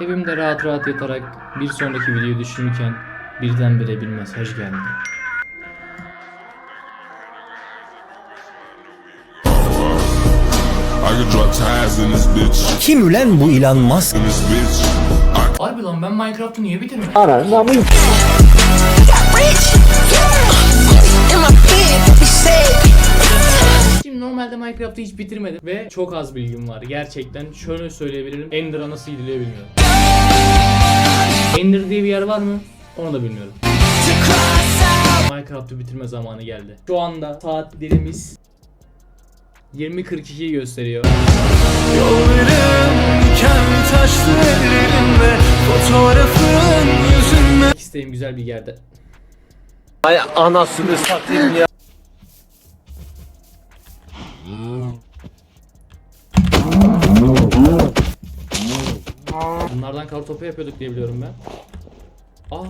Evimde rahat rahat yatarak bir sonraki videoyu düşünürken birdenbire bir mesaj geldi. Kim ulen bu Elon Musk? Harbi lan ben Minecraft'ı niye bitirmedim? Normalde Minecraft'ı hiç bitirmedim ve çok az bilgim var. Gerçekten şöyle söyleyebilirim. Ender'a nasıl gidiliyor bilmiyorum. Ender diye bir yer var mı? Onu da bilmiyorum. Minecraft'ı bitirme zamanı geldi. Şu anda saatlerimiz 20.42'yi gösteriyor. taşlı ellerimde fotoğrafın yüzünme İsteğim güzel bir yerde. Ay anasını satayım ya. Bunlardan kartopu yapıyorduk diye biliyorum ben. Aa.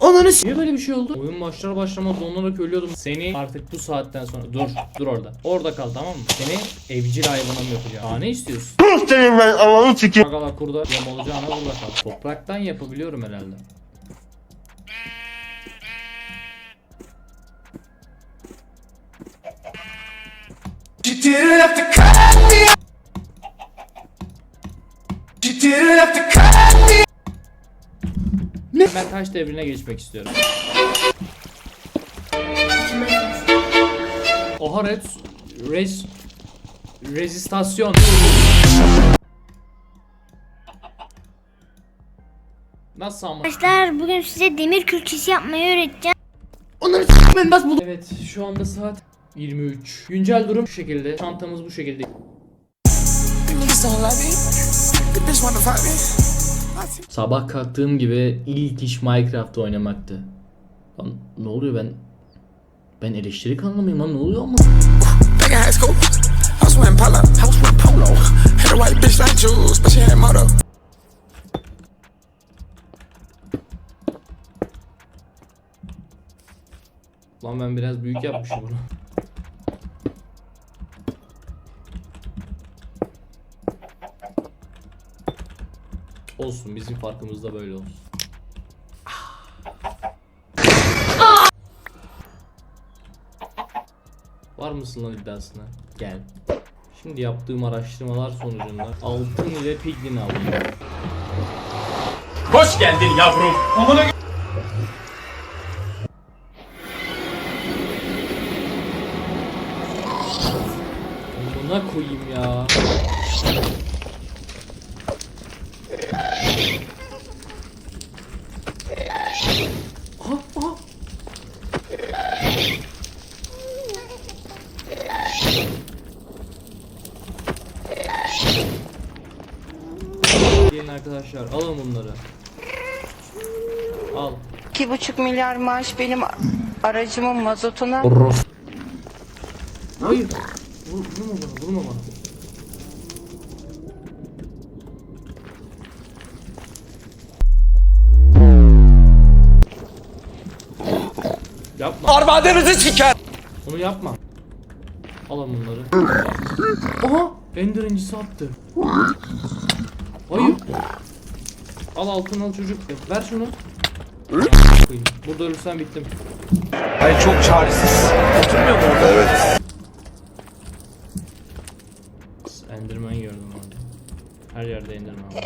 Ananı s- Niye böyle bir şey oldu? Oyun başlar başlamaz donarak ölüyordum. Seni artık bu saatten sonra dur dur orada. Orada kal tamam mı? Seni evcil hayvanım yapacağım. Aa ne istiyorsun? Senin ben alanı sikeyim. Agala kurda yem olacağına burada kal. Topraktan yapabiliyorum herhalde. Didn't have to cut me. Me. Ben taş devrine geçmek istiyorum. Oha red res rezistasyon. Nasıl ama? Arkadaşlar bugün size demir külçesi yapmayı öğreteceğim. Onları ben nasıl buldum? Evet şu anda saat 23. Güncel durum şu şekilde. Çantamız bu şekilde. Sabah kalktığım gibi ilk iş Minecraft oynamaktı. Lan ne oluyor ben? Ben eleştiri kanalı mıyım lan ne oluyor ama? Lan ben biraz büyük yapmışım bunu. Olsun bizim farkımız da böyle olsun. Var mısın lan iddiasına? Gel. Şimdi yaptığım araştırmalar sonucunda altın ile piglin aldım. Hoş geldin yavrum. Amına Buna koyayım ya. Aha, aha. Arkadaşlar alın bunları. Al. 2,5 milyar maaş benim aracımın mazotuna Hayır. Vur, vurma bana, vurma bana. Yapma. Arvadınızı siker. Onu yapma. Alın bunları. Aha! Ender incisi attı. Hayır. Al altın al çocuk. Ver şunu. Koyayım. Burada ölürsen bittim. Ay çok çaresiz. Oturmuyor mu orada? Evet. Enderman gördüm orada. Her yerde Enderman var.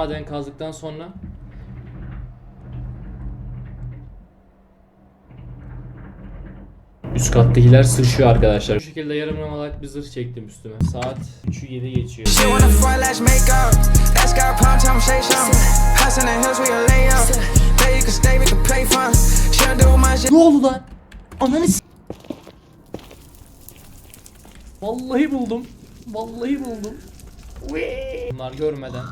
Maden kazdıktan sonra Üst kattakiler sıçıyor arkadaşlar. Bu şekilde yarım yamalak bir zırh çektim üstüme. Saat 3'ü 7 geçiyor. Ne oldu lan? Ananı Vallahi buldum. Vallahi buldum. Bunlar görmeden.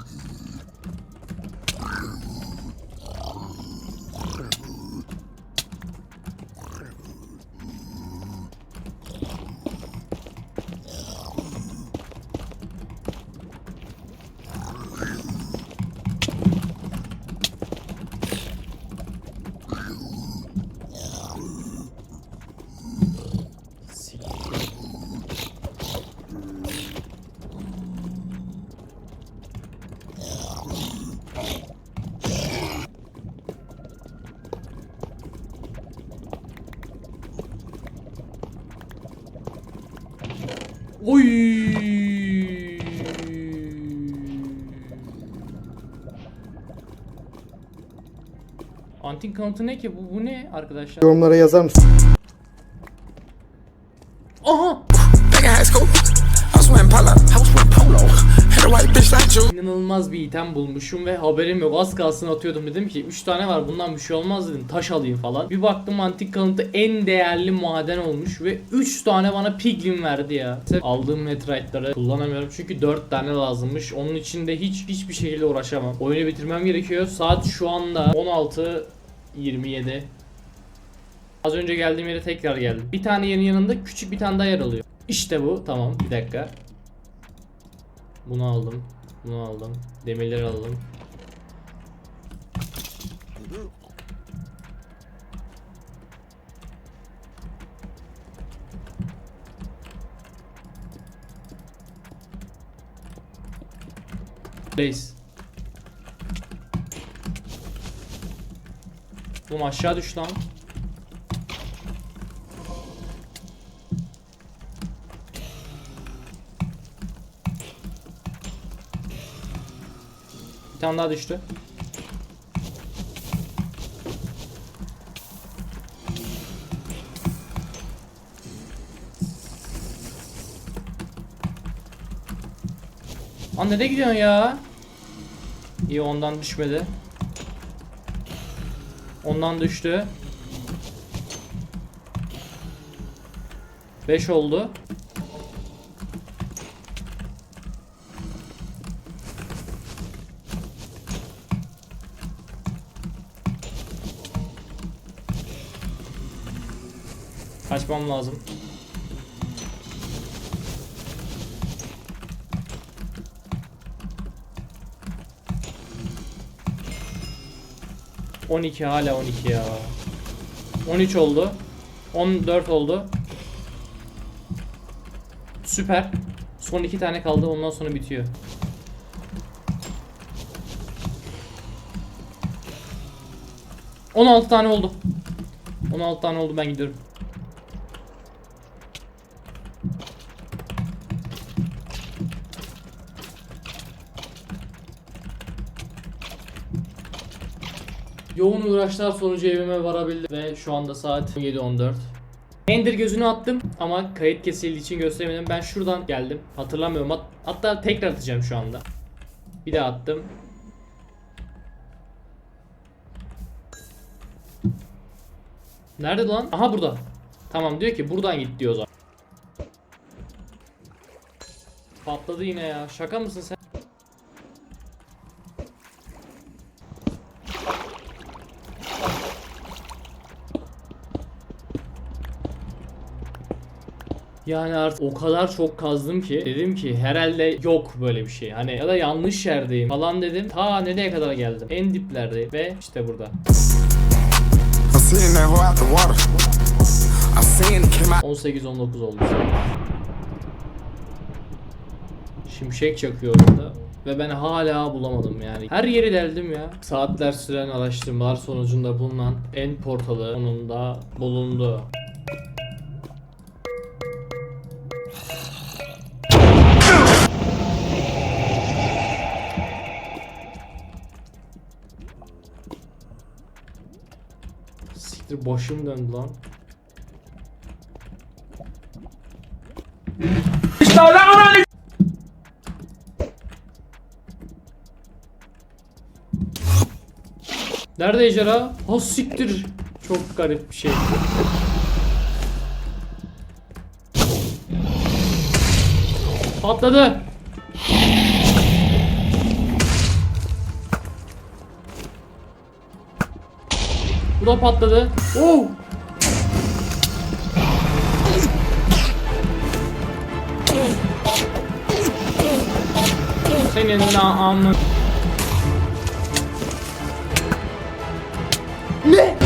Oy. Antik kanıtı ne ki? Bu, bu ne arkadaşlar? Yorumlara yazar mısın? You. İnanılmaz bir item bulmuşum ve haberim yok. Az kalsın atıyordum dedim ki 3 tane var bundan bir şey olmaz dedim. Taş alayım falan. Bir baktım antik kalıntı en değerli maden olmuş ve 3 tane bana piglin verdi ya. Aldığım metrite'ları kullanamıyorum çünkü 4 tane lazımmış. Onun için de hiç hiçbir şekilde uğraşamam. Oyunu bitirmem gerekiyor. Saat şu anda 16.27. Az önce geldiğim yere tekrar geldim. Bir tane yerin yanında küçük bir tane daha yer alıyor. İşte bu. Tamam bir dakika. Bunu aldım. Bunu aldım. Demirleri aldım. Reis. Oğlum aşağı düş lan. Bir tane daha düştü. Lan nereye gidiyorsun ya? İyi ondan düşmedi. Ondan düştü. 5 oldu. Kaçmam lazım. On iki hala 12 ya. 13 oldu. 14 oldu. Süper. Son iki tane kaldı ondan sonra bitiyor. On altı tane oldu. 16 tane oldu ben gidiyorum. Yoğun uğraşlar sonucu evime varabildim ve şu anda saat 17.14. Ender gözünü attım ama kayıt kesildiği için gösteremedim. Ben şuradan geldim. Hatırlamıyorum. Hat- hatta tekrar atacağım şu anda. Bir daha attım. Nerede lan? Aha burada. Tamam diyor ki buradan git diyor o zaman. Patladı yine ya. Şaka mısın sen? Yani artık o kadar çok kazdım ki dedim ki herhalde yok böyle bir şey. Hani ya da yanlış yerdeyim falan dedim. Ta nereye kadar geldim? En diplerdeyim ve işte burada. I seen that hoe out the water. I seen it came out. 18-19 oldu. Şimşek çakıyor orada. Ve ben hala bulamadım yani. Her yeri deldim ya. Saatler süren araştırmalar sonucunda bulunan end portalı sonunda bulundu. Siktir başım döndü lan. Nerede ejderha? Ha siktir. Çok garip bir şey. Patladı. Da patladı. Oh! Senin namın. Ne?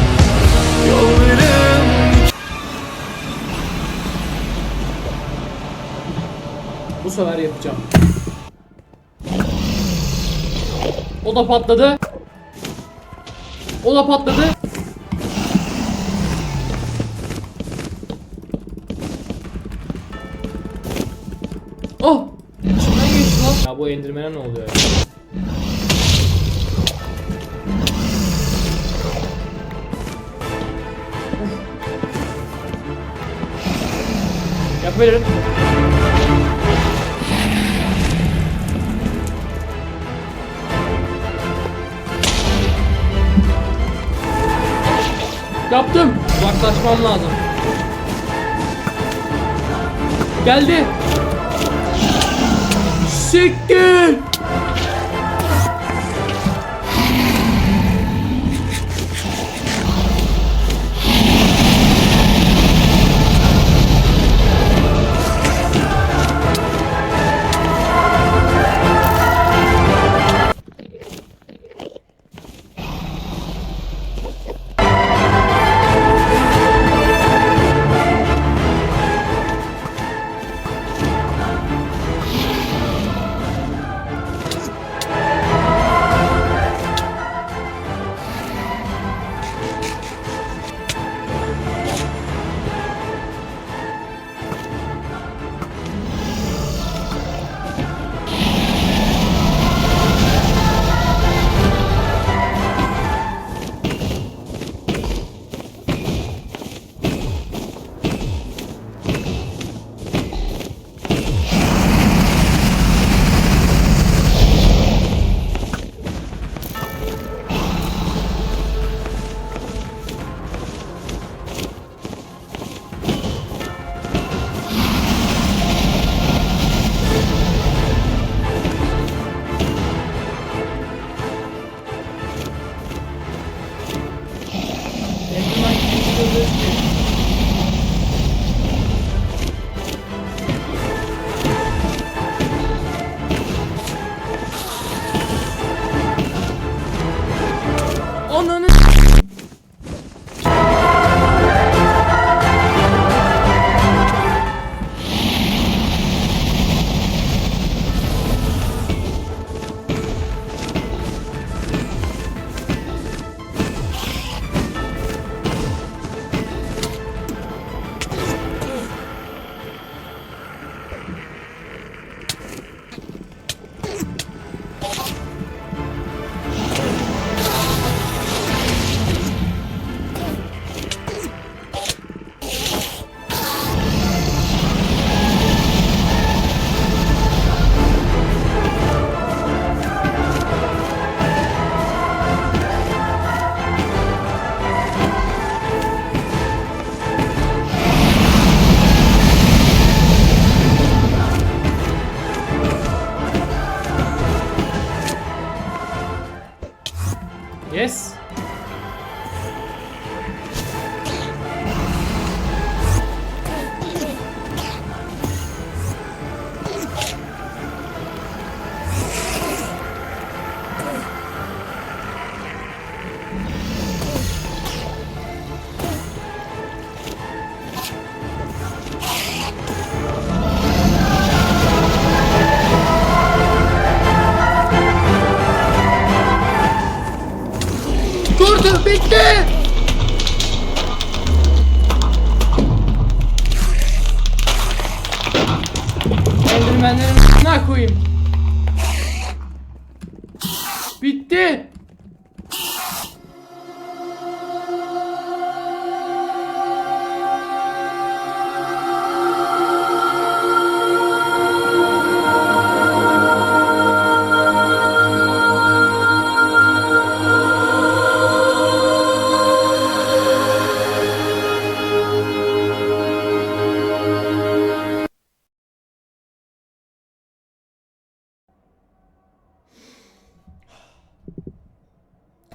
Bu sefer yapacağım. O da patladı. O da patladı. Bu endirmene ne oluyor ya? Yapabilirim. Yaptım. Uzaklaşmam lazım. Geldi. Siktir. this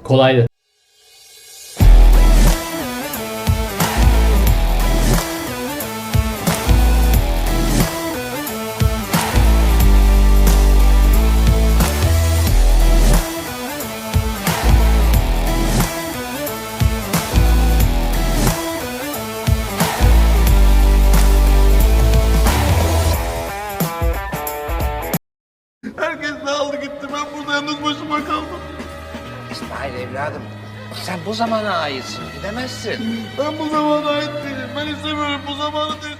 Kolaydı. Bu zamana aitsin gidemezsin. Ben bu zamana ait değilim. Ben istemiyorum bu zamanı istemiyorum.